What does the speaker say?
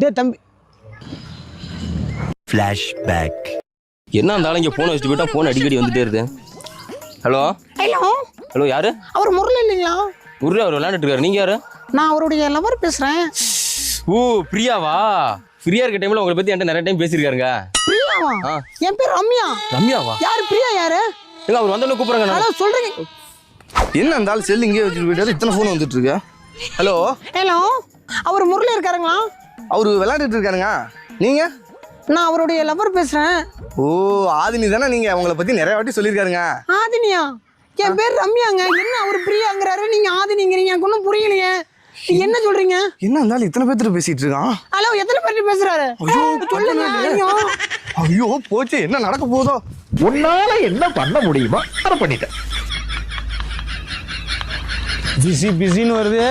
டேய் தம்பி. ஃப்ளாஷ்பேக் என்ன அந்த ஆளுங்க போன் வச்சுட்டு போயிட்டா போன் அடிக்கடி வந்துட்டே இருக்கு? ஹலோ ஹலோ ஹலோ யாரு? அவர் முரளி இல்லைங்களா? முருகா அவர் விளையாண்டுட்டு இருக்காரு. நீங்க யாரு? நான் அவருடைய லவர் பேசுறேன். ஓ பிரியாவா? ஃப்ரீயா இருக்க டைம்ல உங்களை பத்தி என்கிட்ட நிறைய டைம் பேசியிருக்காருங்க. பிரியாவா? ஆ. என் பேர் ரம்யா. ரம்யாவா? யாரு பிரியா யாரு? இல்ல அவர் வந்தோடனே கூப்பிடுறாங்க நான். சொல்றீங்க. என்ன அந்த ஆள் செல் இங்கே வச்சுட்டு போயிட்டாரு? இத்தனை ஃபோன் வந்துட்டு இருக்கு. ஹலோ ஹலோ அவர் முரளி இருக்காருங்களா? அவரு விளையாண்டுட்டு இருக்காருங்க நீங்க? நான் அவருடைய லவர் பேசுறேன். ஓ ஆதினி தானே நீங்க? அவங்கள பத்தி நிறைய வாட்டி சொல்லியிருக்காருங்க. ஆதினியா? என் பேர் ரம்யாங்க. என்ன அவர் பிரியாங்கிறாரு? நீங்க ஆதினிங்கிறீங்க. எனக்கு ஒன்றும் புரியலையே. என்ன? சொல்றீங்க? என்ன ஆள் இத்தனை பேர்த்து பேசிட்டு இருக்கான்? ஹலோ எத்தனை பேர் பேசுறாரு? ஐயோ, சொல்லுங்க ஐயோ. ஐயோ போச்சு. என்ன நடக்க போதோ உன்னால என்ன பண்ண முடியுமோ அதை பண்ணிட்டேன். பிஸி பிஸின்னு வருது.